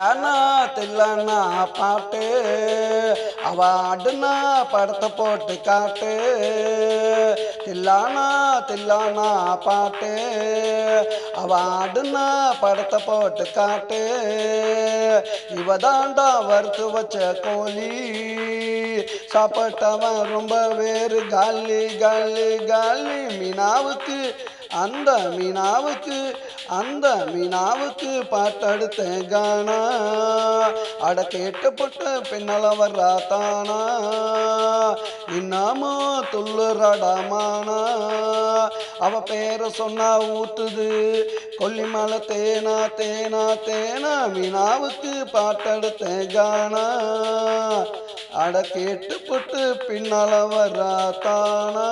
அண்ணா தில்லண்ணா பாட்டு. அவ அடுனா படத்தை போட்டு காட்டு. தில்லானா தில்லானா பாட்டு. அவ அடுனா படத்தை போட்டு காட்டு. இவதாண்டா வறுத்து வச்ச கோழி. சாப்பிட்டவன் ரொம்ப வேறு. காலி காலி காலி மீனாவுக்கு அந்த மீனாவுக்கு அந்த மீனாவுக்கு பாட்டடுத்த கானா. அட கேட்டுப்பட்டு வர்றா தானா இன்னமோ துள்ளுறடமானா அவ பேரை சொன்னா ஊத்துது. கொல்லிமலை தேனா தேனா தேனா. மீனாவுக்கு பாட்டடுத்த கானா. அட கேட்டுப்பட்டு பின்னால தானா